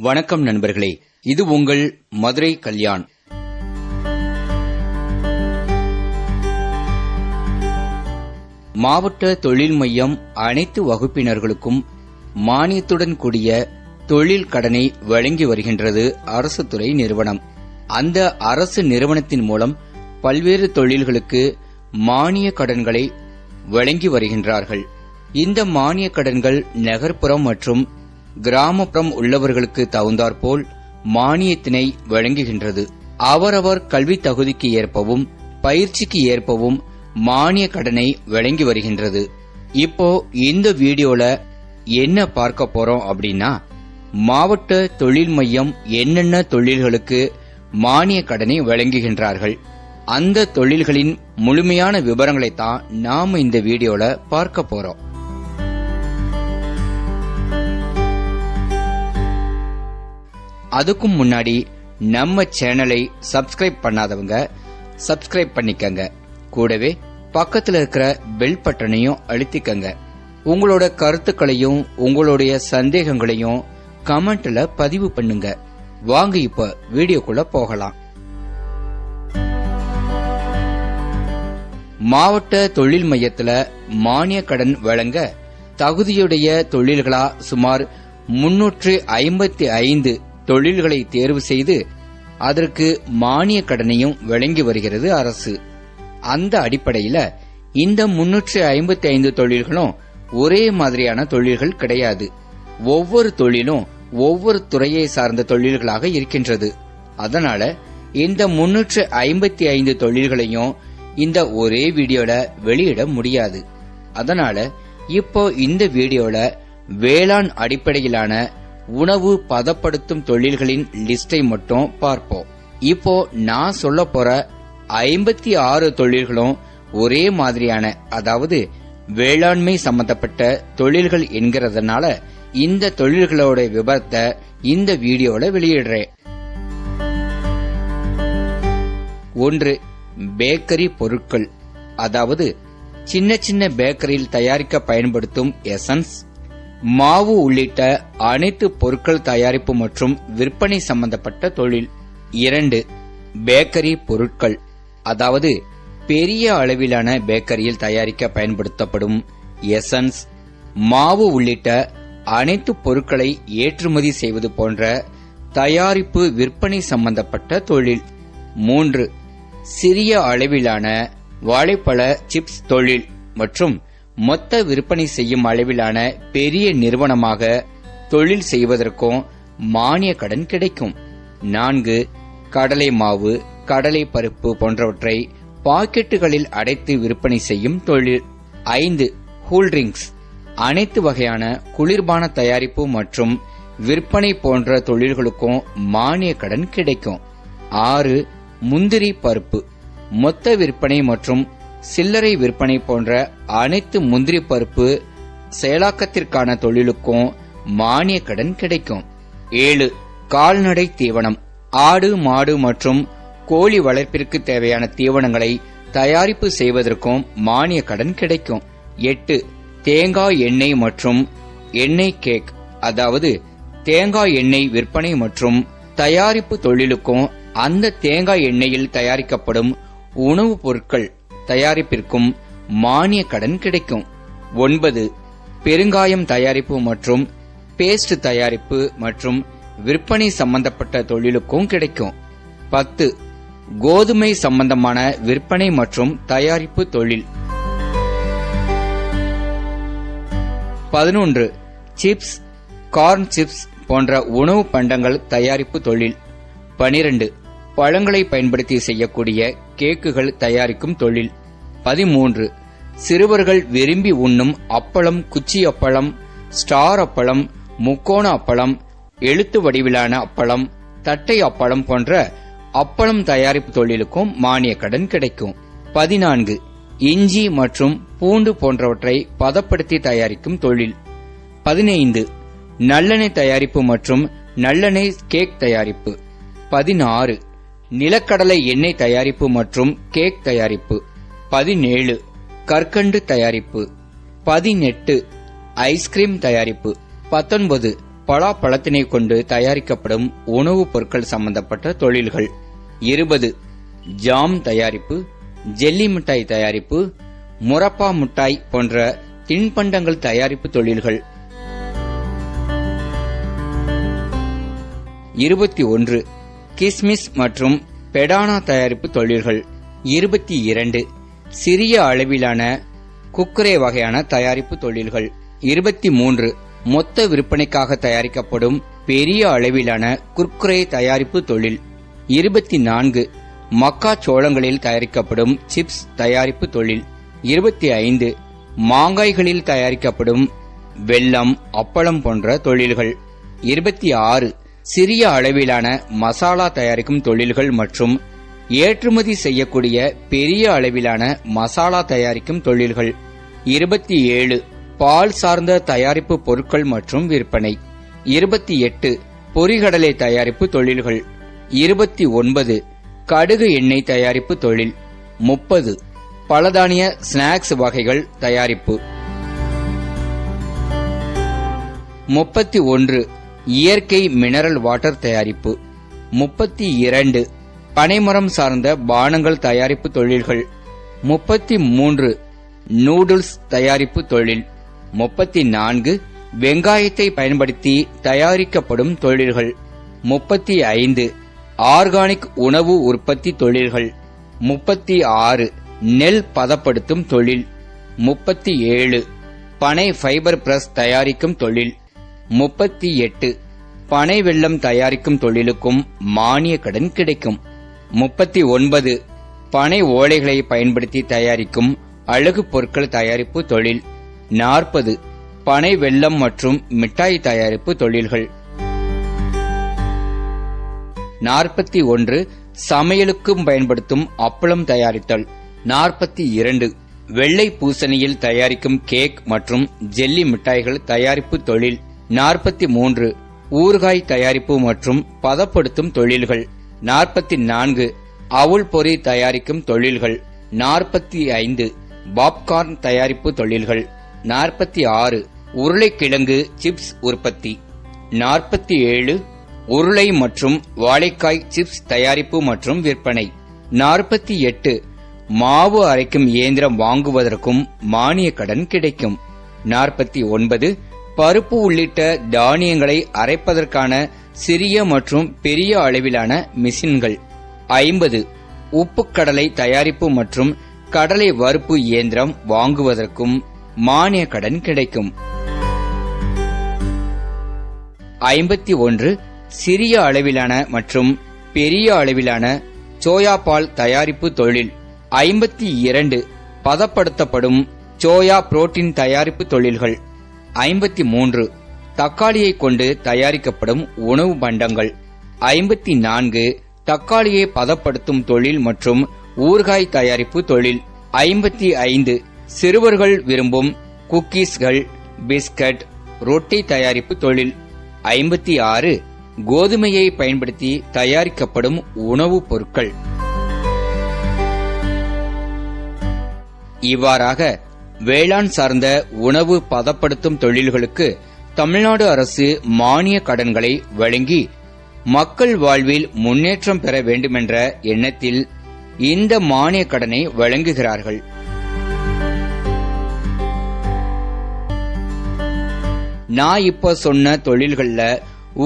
வணக்கம் நண்பர்களே இது உங்கள் மதுரை கல்யாண். மாவட்ட தொழில் மையம் அனைத்து வகுப்பினர்களுக்கும் மானியத்துடன் கூடிய தொழில் கடனை வழங்கி வருகின்றது அரசு துறை நிறுவனம். அந்த அரசு நிறுவனத்தின் மூலம் பல்வேறு தொழில்களுக்கு மானிய கடன்களை வழங்கி வருகின்றார்கள். இந்த மானிய கடன்கள் நகர்ப்புறம் மற்றும் கிராமப்புறம் உள்ளவர்களுக்கு தகுந்தாற்போல் மானியத்தினை வழங்குகின்றது. அவரவர் கல்வி தகுதிக்கு ஏற்பவும் பயிற்சிக்கு ஏற்பவும் மானிய கடனை வழங்கி வருகின்றது. இப்போ இந்த வீடியோல என்ன பார்க்க போறோம் அப்படின்னா மாவட்ட தொழில் மையம் என்னென்ன தொழில்களுக்கு மானிய கடனை வழங்குகின்றார்கள். அந்த தொழில்களின் முழுமையான விவரங்களை தான் நாம இந்த வீடியோல பார்க்க போறோம். அதுக்கும் முன்னாடி நம்ம சேனலை சப்ஸ்கிரைப் பண்ணாதவங்க சப்ஸ்கிரைப் பண்ணிக்கங்க. கூடவே பக்கத்தில் இருக்கிற பெல் பட்டனையும் அழுத்திக்கங்க. உங்களோட கருத்துக்களையும் உங்களுடைய சந்தேகங்களையும் கமெண்ட்ல பதிவு பண்ணுங்க. வாங்க இப்ப வீடியோக்குள்ள போகலாம். மாவட்ட தொழில் மையத்துல மானிய கடன் வழங்க தகுதியுடைய தொழில்களா சுமார் முன்னூற்று ஐம்பத்தி ஐந்து தொழில்களை தேர்வு செய்து அதற்கு மானிய கடனையும் வழங்கி வருகிறது அரசு. அந்த அடிப்படையில இந்த முன்னூற்று ஐம்பத்தி ஐந்து தொழில்களும் ஒரே மாதிரியான தொழில்கள் கிடையாது. ஒவ்வொரு தொழிலும் ஒவ்வொரு துறையை சார்ந்த தொழில்களாக இருக்கின்றது. அதனால இந்த முன்னூற்று ஐம்பத்தி ஐந்து தொழில்களையும் இந்த ஒரே வீடியோல வெளியிட முடியாது. அதனால இப்போ இந்த வீடியோல வேளாண் அடிப்படையிலான உணவு பதப்படுத்தும் தொழில்களின் லிஸ்டை மட்டும் பார்ப்போம். இப்போ நான் சொல்ல போற ஐம்பத்தி ஆறு தொழில்களும் ஒரே மாதிரியான அதாவது வேளாண்மை சம்பந்தப்பட்ட தொழில்கள் என்கிறதுனால இந்த தொழில்களோட விபரத்தை இந்த வீடியோல வெளியிடுறேன். ஒன்று பேக்கரி பொருட்கள். அதாவது சின்ன சின்ன பேக்கரியில் தயாரிக்க பயன்படுத்தும் எசன்ஸ். மாவு உள்ளிட்ட அனைத்து பொருட்கள் தயாரிப்பு மற்றும் விற்பனை சம்பந்தப்பட்ட தொழில். இரண்டு பேக்கரி பொருட்கள் அதாவது பெரிய அளவிலான பேக்கரியில் தயாரிக்க பயன்படுத்தப்படும் எசன்ஸ். மாவு உள்ளிட்ட அனைத்து பொருட்களை ஏற்றுமதி செய்வது போன்ற தயாரிப்பு விற்பனை சம்பந்தப்பட்ட தொழில். மூன்று சிறிய அளவிலான வாழைப்பழ சிப்ஸ் தொழில் மற்றும் மொத்த விற்பனை செய்யும் அளவிலான பெரிய நிறுவனமாக தொழில் செய்வதற்கும் மானிய கடன் கிடைக்கும். நான்கு கடலை மாவு கடலை பருப்பு போன்றவற்றை பாக்கெட்டுகளில் அடைத்து விற்பனை செய்யும் தொழில். ஐந்து கூல்ட்ரிங்க்ஸ் அனைத்து வகையான குளிர்பான தயாரிப்பு மற்றும் விற்பனை போன்ற தொழில்களுக்கும் மானிய கடன் கிடைக்கும். ஆறு முந்திரி பருப்பு மொத்த விற்பனை மற்றும் சில்லறை விற்பனை போன்ற அனைத்து முந்திரி பருப்பு செயலாக்கத்திற்கான தொழிலுக்கும் மானிய கடன் கிடைக்கும். ஏழு கால்நடை தீவனம். ஆடு மாடு மற்றும் கோழி வளர்ப்பிற்கு தேவையான தீவனங்களை தயாரிப்பு செய்வதற்கும் மானிய கடன் கிடைக்கும். எட்டு தேங்காய் எண்ணெய் மற்றும் எண்ணெய் கேக் அதாவது தேங்காய் எண்ணெய் விற்பனை மற்றும் தயாரிப்பு தொழிலுக்கும் அந்த தேங்காய் எண்ணெயில் தயாரிக்கப்படும் உணவுப் பொருட்கள் தயாரிப்பிற்கும் மானிய கடன் கிடைக்கும். ஒன்பது பெருங்காயம் தயாரிப்பு மற்றும் பேஸ்ட் தயாரிப்பு மற்றும் விற்பனை சம்பந்தப்பட்ட தொழிலுக்கும் கிடைக்கும். பத்து கோதுமை சம்பந்தமான விற்பனை மற்றும் தயாரிப்பு தொழில். பதினொன்று சிப்ஸ் கார்ன் சிப்ஸ் போன்ற உணவு பண்டங்கள் தயாரிப்பு தொழில். பனிரெண்டு பழங்களை பயன்படுத்தி செய்யக்கூடிய கேக்குகள் தயாரிக்கும் தொழில். பதிமூன்று. சிறுவர்கள் விரும்பி உண்ணும் அப்பளம் குச்சி அப்பளம் ஸ்டார் அப்பளம் முக்கோண அப்பளம் எழுத்து வடிவிலான அப்பளம் தட்டை அப்பளம் போன்ற அப்பளம் தயாரிப்பு தொழிலுக்கும் மானிய கடன் கிடைக்கும். பதினான்கு. இஞ்சி மற்றும் பூண்டு போன்றவற்றை பதப்படுத்தி தயாரிக்கும் தொழில். பதினைந்து. நல்லெண்ணெய் தயாரிப்பு மற்றும் நல்லெண்ணெய் கேக் தயாரிப்பு. பதினாறு. நிலக்கடலை எண்ணெய் தயாரிப்பு மற்றும் கேக் தயாரிப்பு. பதினேழு. கற்கண்டு தயாரிப்பு. பதினெட்டு. ஐஸ்கிரீம் தயாரிப்பு. பத்தொன்பது. பலாப்பழத்தினை கொண்டு தயாரிக்கப்படும் உணவுப் பொருட்கள் சம்பந்தப்பட்ட தொழில்கள். இருபது. ஜாம் தயாரிப்பு. ஜெல்லி மிட்டாய் தயாரிப்பு. முரப்பா மிட்டாய் போன்ற தின்பண்டங்கள் தயாரிப்பு தொழில்கள். இருபத்தி ஒன்று. கிஸ்மிஸ் மற்றும் பெடானா தயாரிப்பு தொழில்கள். இருபத்தி இரண்டு. சிறிய அளவிலான குக்கரே வகையான தயாரிப்பு தொழில்கள். இருபத்தி மூன்று மொத்த விற்பனைக்காக தயாரிக்கப்படும் பெரிய அளவிலான குர்குரே தயாரிப்பு தொழில். இருபத்தி நான்கு மக்காச்சோளங்களில் தயாரிக்கப்படும் சிப்ஸ் தயாரிப்பு தொழில். இருபத்தி ஐந்து மாங்காய்களில் தயாரிக்கப்படும் வெல்லம் அப்பளம் போன்ற தொழில்கள். இருபத்தி ஆறு சிறிய அளவிலான மசாலா தயாரிக்கும் தொழில்கள் மற்றும் ஏற்றுமதி செய்யக்கூடிய பெரிய அளவிலான மசாலா தயாரிக்கும் தொழில்கள். இருபத்தி ஏழு பால் சார்ந்த தயாரிப்பு பொருட்கள் மற்றும் விற்பனை. இருபத்தி எட்டு பொரிகடலை தயாரிப்பு தொழில்கள். இருபத்தி ஒன்பது கடுகு எண்ணெய் தயாரிப்பு தொழில். முப்பது பலதானிய ஸ்நாக்ஸ் வகைகள் தயாரிப்பு. முப்பத்தி ஒன்று இயற்கை மினரல் வாட்டர் தயாரிப்பு. முப்பத்தி இரண்டு பனைமரம் சார்ந்த பானங்கள் தயாரிப்பு தொழில்கள். முப்பத்தி மூன்று நூடுல்ஸ் தயாரிப்பு தொழில். முப்பத்தி நான்கு வெங்காயத்தை பயன்படுத்தி தயாரிக்கப்படும் தொழில்கள். முப்பத்தி ஐந்து ஆர்கானிக் உணவு உற்பத்தி தொழில்கள். முப்பத்தி ஆறு நெல் பதப்படுத்தும் தொழில். முப்பத்தி ஏழு பனை ஃபைபர் பிரஸ் தயாரிக்கும் தொழில். முப்பத்தி எட்டு பனை வெள்ளம் தயாரிக்கும் தொழிலுக்கும் மானிய கடன் கிடைக்கும். முப்பத்தி ஒன்பது. பனை ஓலைகளை பயன்படுத்தி தயாரிக்கும் அழகு பொருட்கள் தயாரிப்பு தொழில். நாற்பது. பனை வெள்ளம் மற்றும் மிட்டாய் தயாரிப்பு தொழில்கள். நாற்பத்தி ஒன்று. சமையலுக்கும் பயன்படுத்தும் அப்பளம் தயாரித்தல். நாற்பத்தி இரண்டு. வெள்ளை பூசணியில் தயாரிக்கும் கேக் மற்றும் ஜெல்லி மிட்டாய்கள் தயாரிப்பு தொழில். நாற்பத்தி மூன்று. ஊறுகாய் தயாரிப்பு மற்றும் பதப்படுத்தும் தொழில்கள். நாற்பத்தி நான்கு அவுள் பொறி தயாரிக்கும் தொழில்கள். நாற்பத்தி ஐந்து பாப்கார்ன் தயாரிப்பு தொழில்கள். நாற்பத்தி ஆறு உருளைக்கிழங்கு சிப்ஸ் உற்பத்தி. நாற்பத்தி ஏழு உருளை மற்றும் வாழைக்காய் சிப்ஸ் தயாரிப்பு மற்றும் விற்பனை. நாற்பத்தி எட்டு மாவு அரைக்கும் இயந்திரம் வாங்குவதற்கும் மானிய கடன் கிடைக்கும். நாற்பத்தி ஒன்பது பருப்பு உள்ளிட்ட தானியங்களை அரைப்பதற்கான சிறிய மற்றும் பெரிய அளவிலான மிஷின்கள். ஐம்பது. உப்பு கடலை தயாரிப்பு மற்றும் கடலை வறுப்பு இயந்திரம் வாங்குவதற்கும் மானிய கடன் கிடைக்கும். ஐம்பத்தி ஒன்று. சிறிய அளவிலான மற்றும் பெரிய அளவிலான சோயா பால் தயாரிப்பு தொழில். ஐம்பத்தி இரண்டு. பதப்படுத்தப்படும் சோயா புரோட்டீன் தயாரிப்பு தொழில்கள். ஐம்பத்தி மூன்று. தக்காளியை கொண்டு தயாரிக்கப்படும் உணவு பண்டங்கள் ஐம்பத்தி நான்கு தக்காளியை பதப்படுத்தும் தொழில் மற்றும் ஊறுகாய் தயாரிப்பு தொழில். ஐம்பத்தி ஐந்து சிறுவர்கள் விரும்பும் குக்கீஸ்கள் பிஸ்கட் ரொட்டி தயாரிப்பு தொழில். ஐம்பத்தி ஆறு கோதுமையை பயன்படுத்தி தயாரிக்கப்படும் உணவுப் பொருட்கள். இவ்வாறாக வேளாண் சார்ந்த உணவு பதப்படுத்தும் தொழில்களுக்கு தமிழ்நாடு அரசு மானிய கடன்களை வழங்கி மக்கள் வாழ்வில் முன்னேற்றம் பெற வேண்டுமென்ற எண்ணத்தில் இந்த மானிய கடனை வழங்குகிறார்கள். நான் இப்ப சொன்ன தொழில்கள்ல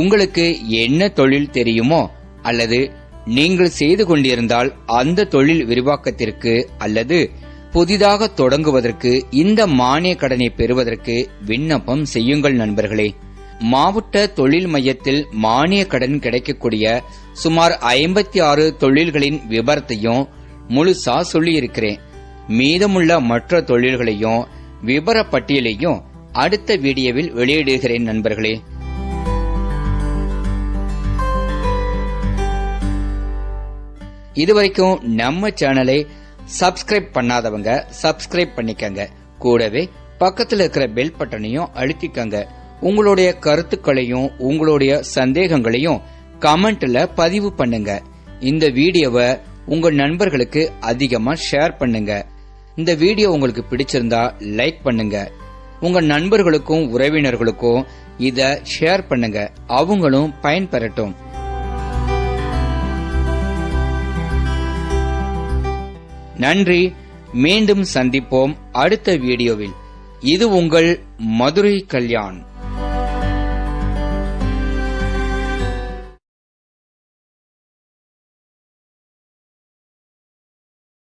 உங்களுக்கு என்ன தொழில் தெரியுமோ அல்லது நீங்கள் செய்து கொண்டிருந்தால் அந்த தொழில் விரிவாக்கத்திற்கு அல்லது புதிதாக தொடங்குவதற்கு இந்த மானிய கடனை பெறுவதற்கு விண்ணப்பம் செய்யுங்கள் நண்பர்களே. மாவட்ட தொழில் மையத்தில் மானிய கடன் கிடைக்கக்கூடிய சுமார் ஐம்பத்தி ஆறு தொழில்களின் விபரத்தையும் முழுசா சொல்லியிருக்கிறேன். மீதமுள்ள மற்ற தொழில்களையும் விபர பட்டியலையும் அடுத்த வீடியோவில் வெளியிடுகிறேன் நண்பர்களே. இதுவரைக்கும் நம்ம சேனலை சப்ஸ்கிரைப் பண்ணாதவங்க சப்ஸ்கிரைப் பண்ணிக்கங்க. கூடவே பக்கத்தில் இருக்கிற பெல் பட்டனையும் அழுத்திக்கங்க. உங்களுடைய கருத்துக்களையும் உங்களுடைய சந்தேகங்களையும் கமெண்ட்ல பதிவு பண்ணுங்க. இந்த வீடியோவை உங்க நண்பர்களுக்கு அதிகமா ஷேர் பண்ணுங்க. இந்த வீடியோ உங்களுக்கு பிடிச்சிருந்தா லைக் பண்ணுங்க. உங்க நண்பர்களுக்கும் உறவினர்களுக்கும் இத ஷேர் பண்ணுங்க. அவங்களும் பயன்பெறட்டும். நன்றி. மீண்டும் சந்திப்போம் அடுத்த வீடியோவில். இது உங்கள் மதுரை கல்யாண்.